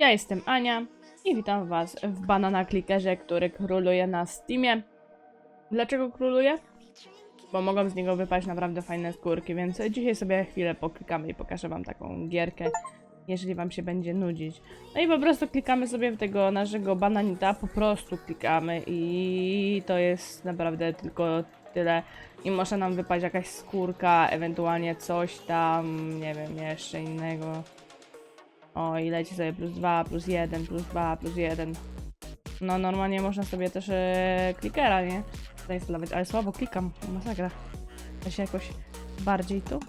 Ja jestem Ania i witam Was w Banana Clickerze, który króluje na Steamie. Dlaczego króluje? Bo mogą z niego wypaść naprawdę fajne skórki, więc dzisiaj sobie chwilę poklikamy i pokażę Wam taką gierkę, jeżeli Wam się będzie nudzić. No i po prostu klikamy sobie w tego naszego bananita, po prostu klikamy i to jest naprawdę tylko tyle. I może nam wypaść jakaś skórka, ewentualnie coś tam, nie wiem, jeszcze innego. O, i leci sobie plus 2, plus 1, plus 2, plus 1. No, normalnie można sobie też e, klikera, nie? Zainstalować, ale słabo klikam, masakra. Da się jakoś bardziej tu?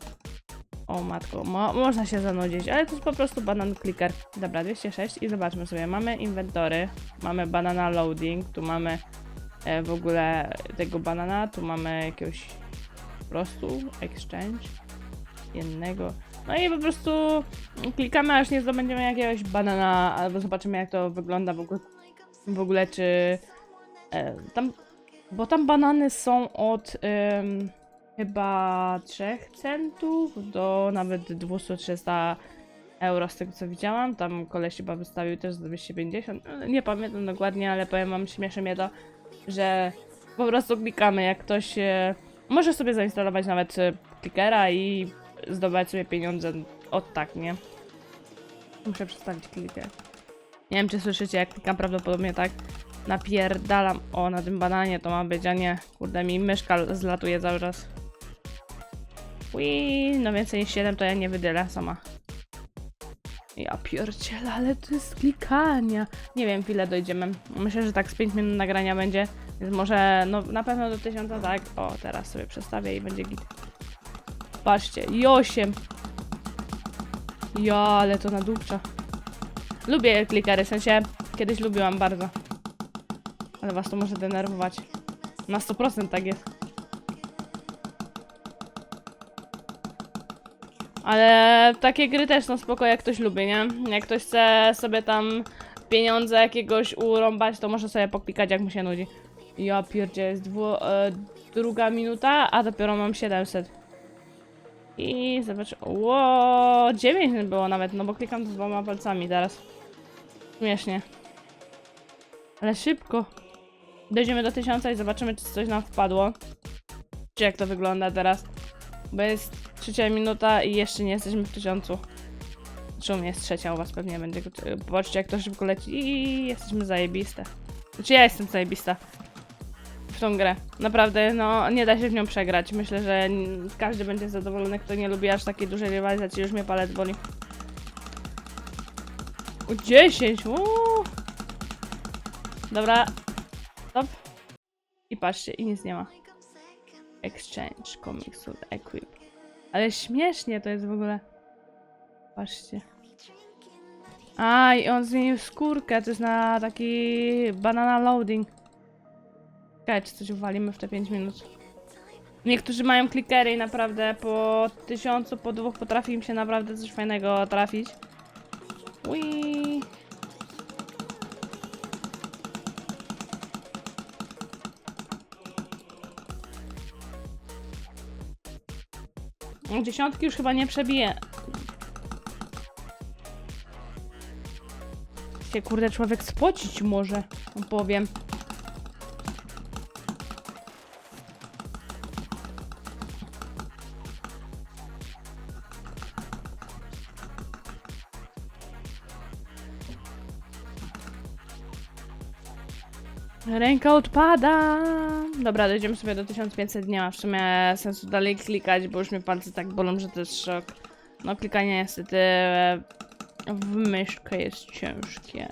O matko, mo można się zanudzić, ale to jest po prostu banan clicker. Dobra, 206 i zobaczmy sobie. Mamy inwentory, mamy banana loading, tu mamy e, w ogóle tego banana, tu mamy jakiegoś po prostu exchange jednego. No i po prostu klikamy, aż nie zdobędziemy jakiegoś banana, albo zobaczymy jak to wygląda w ogóle, w ogóle czy e, tam, bo tam banany są od em, chyba 3 centów do nawet 200-300 euro z tego co widziałam. Tam koleś chyba wystawił też za 250, e, nie pamiętam dokładnie, ale powiem wam, śmieszy mnie to, że po prostu klikamy, jak ktoś e, może sobie zainstalować nawet e, klikera i zdobywać sobie pieniądze od tak, nie? Muszę przestawić klikę. Nie wiem, czy słyszycie, jak klikam prawdopodobnie tak. Napierdalam. O, na tym bananie to ma być, a nie. Kurde, mi myszka zlatuje cały czas. Ui, no więcej niż 7 to ja nie wydylę sama. Ja pierdzielę, ale to jest klikania. Nie wiem, ile dojdziemy. Myślę, że tak z 5 minut nagrania będzie. Więc może, no na pewno do 1000, tak? O, teraz sobie przestawię i będzie git. Patrzcie, i 8. Ja, ale to nadupcza. Lubię klikery, w sensie kiedyś lubiłam bardzo. Ale was to może denerwować. Na 100% tak jest. Ale takie gry też są spoko, jak ktoś lubi, nie? Jak ktoś chce sobie tam pieniądze jakiegoś urąbać, to może sobie poklikać, jak mu się nudzi. Ja pierdzie, jest dwu, e, druga minuta, a dopiero mam 700. I zobacz. Ło, 9 było nawet, no bo klikam z dwoma palcami teraz. Śmiesznie. Ale szybko. Dojdziemy do 1000 i zobaczymy, czy coś nam wpadło. Czy jak to wygląda teraz. Bo jest trzecia minuta i jeszcze nie jesteśmy w 1000. Czy u mnie jest trzecia, u was pewnie będzie. Zobaczcie, jak to szybko leci. I jesteśmy zajebiste. Znaczy ja jestem zajebista tą grę. Naprawdę, no nie da się w nią przegrać. Myślę, że każdy będzie zadowolony, kto nie lubi aż takiej dużej rywalizacji. Już mnie palec boli. O, 10! Uuu. Dobra. Stop. I patrzcie, i nic nie ma. Exchange, comics, equip. Ale śmiesznie to jest w ogóle. Patrzcie. A, i on zmienił skórkę, to jest na taki banana loading. Czekaj, czy coś uwalimy w te 5 minut. Niektórzy mają klikery i naprawdę po tysiącu, po dwóch potrafi im się naprawdę coś fajnego trafić. Ui. Dziesiątki już chyba nie przebije. Się kurde człowiek spocić może, powiem. Ręka odpada. Dobra, dojdziemy sobie do 1500 nie ma w sumie sensu dalej klikać, bo już mnie palce tak bolą, że to jest szok. No klikanie niestety w myszkę jest ciężkie.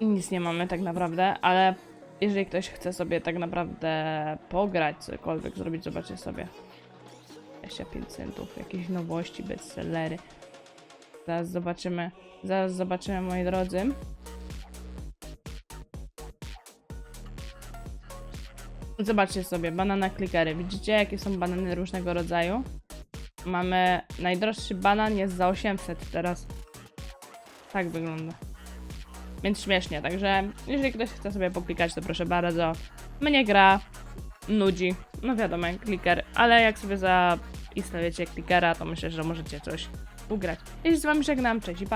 Nic nie mamy tak naprawdę, ale jeżeli ktoś chce sobie tak naprawdę pograć, cokolwiek zrobić, zobaczcie sobie. 25 centów, jakieś nowości, bestsellery. Zaraz zobaczymy, zaraz zobaczymy moi drodzy. Zobaczcie sobie, banana clickery. Widzicie jakie są banany różnego rodzaju? Mamy najdroższy banan jest za 800 teraz. Tak wygląda. Więc śmiesznie, także jeżeli ktoś chce sobie poklikać, to proszę bardzo. Mnie gra. nudzi. No wiadomo, kliker, ale jak sobie zainstalujecie klikera, to myślę, że możecie coś ugrać. I z wami żegnam, cześć i pa.